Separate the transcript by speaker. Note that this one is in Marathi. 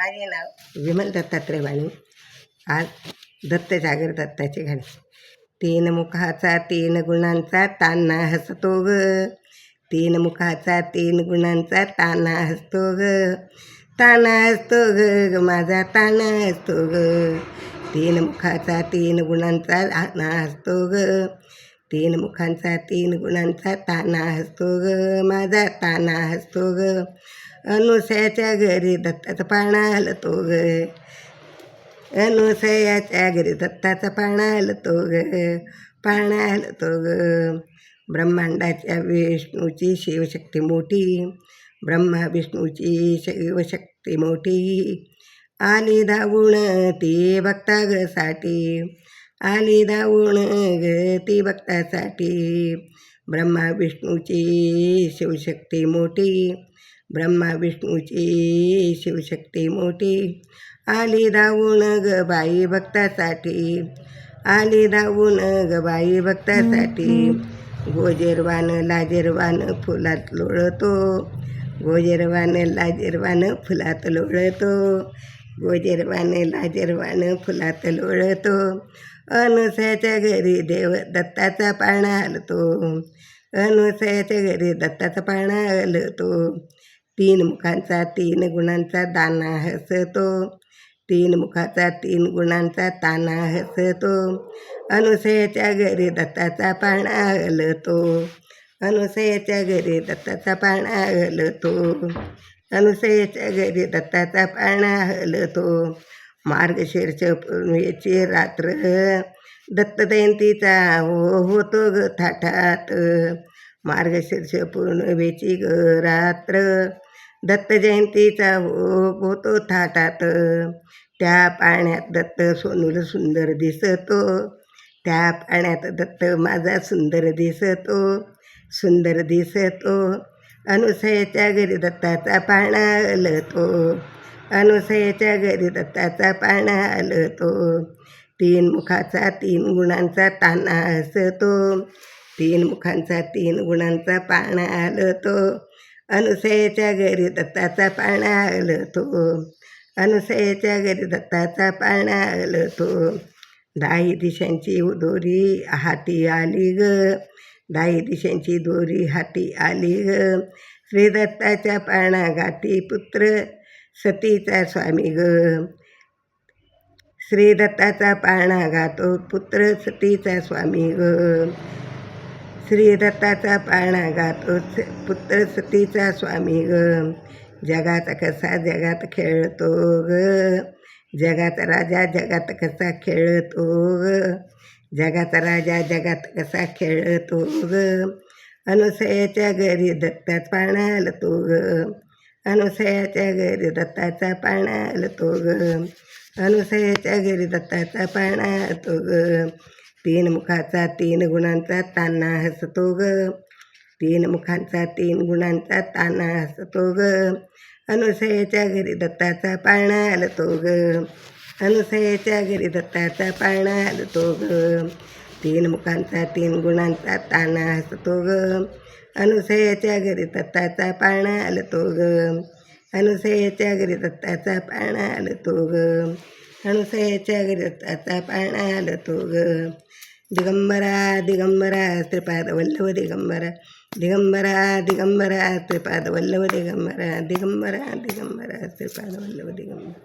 Speaker 1: माझे नाव विमल दत्तात्रय वाणी आज दत्त जागर दत्ताचे गाणे तीन मुखाचा तीन गुणांचा ताना हसतो ग. तीन मुखाचा तीन गुणांचा ताना हसतो ग. ताना हसतो ग ग माझा ताना हसतो ग. तीन मुखाचा तीन गुणांचा ताना हसतो ग. तीन मुखांचा तीन गुणांचा ताना हसतो ग माझा ताना हसतो ग. अनुसयाच्या घरी दत्ताचा पाळणा हलतो ग. अनुसयाच्या घरी दत्ताचा पाळणा हलतो ग पाळणा हलतो ग. ब्रह्मांडाच्या विष्णूची शिवशक्ती मोठी ब्रह्मा विष्णूची शिवशक्ती मोठी. आली धावून ती भक्तागसाठी आली धावून ग ती भक्तासाठी ब्रह्मा विष्णूची शिवशक्ती मोठी ब्रह्मा विष्णूची शिवशक्ती मोठी आली धावून ग बाई भक्तासाठी आली धावून ग बाई भक्तासाठी गोजेरवान लाजेरवान फुलात लोळतो गोजेरवान लाजेरवान फुलात लोळतो गोजेरवानं लाजेरवानं फुलात लोळतो अनुसयाच्या घरी देव दत्ताचा पाळणा हलतो. अनुसयाच्या घरी दत्ताचा पाळणा हलतो. तीन मुखांचा तीन गुणांचा दाना हसतो. तीन मुखाचा तीन गुणांचा ताना हसतो. अनुसयाच्या घरी दत्ताचा पाळणा हलतो. अनुसयाच्या घरी दत्ताचा पाळणा हलतो. अनुसयेच्या घरी दत्ताचा पाळणा हलतो मार्गशीर्ष पूर्णेची रात्र दत्त जयंतीचा हो होतो ग थाटात मार्गशीर्ष पूर्णवेची ग रात्र दत्त जयंतीचा हो होतो थाटात त्या पाण्यात दत्त सोनूल सुंदर दिसतो त्या पाण्यात दत्त माझा सुंदर दिसतो सुंदर दिसतो अनुसयाच्या घरी दत्ताचा पाळणा हलतो अनुसयाच्या घरी दत्ताचा पाळणा हलतो तीन मुखाचा तीन गुणांचा ताना हसतो तीन मुखांचा तीन गुणांचा पाळणा हलतो अनुसयाच्या घरी दत्ताचा पाळणा हलतो अनुसयाच्या घरी दत्ताचा पाळणा हलतो दाही दिशांची उदोरी हाती आली ग। दाई दिशांची दोरी हाती आली ग. श्रीदत्ताच्या पाळणा गाती पुत्र सतीचा स्वामी ग. श्रीदत्ताचा पाळणा गातो पुत्र सतीचा स्वामी ग. श्रीदत्ताचा पाळणा गातो पुत्र सतीचा स्वामी ग. जगात कसा जगात खेळतो ग? जगात राजा जगात कसा खेळतो ग? जगाचा राजा जगात कसा खेळतो ग अनुसयाच्या घरी दत्ताच पाळणा तो ग अनुसयाच्या घरी दत्ताचा पाळणा तो ग अनुसयाच्या घरी दत्ताचा पाळणा तो ग तीन मुखाचा तीन गुणांचा ताना हसतो ग तीन मुखांचा तीन गुणांचा ताना हसतो ग अनुसयाच्या घरी दत्ताचा पाळणा आलतो ग अनुसयाच्या घरी दत्ताचा पाळणा हलतो ग तीन मुखांचा तीन गुणांचा ताना हसतो ग अनुसयाच्या घरी दत्ताचा पाळणा हलतो ग अनुसयाच्या घरी दत्ताचा पाळणा हलतो ग अनुसयाच्या घरी दत्ताचा पाळणा हलतो ग दिगंबरा दिगंबरा त्रिपाद वल्लभ दिगंबरा दिगंबरा दिगंबरा त्रिपाद वल्लभ दिगंबरा दिगंबरा दिगंबरा श्रीपाद वल्लभ दिगंबरा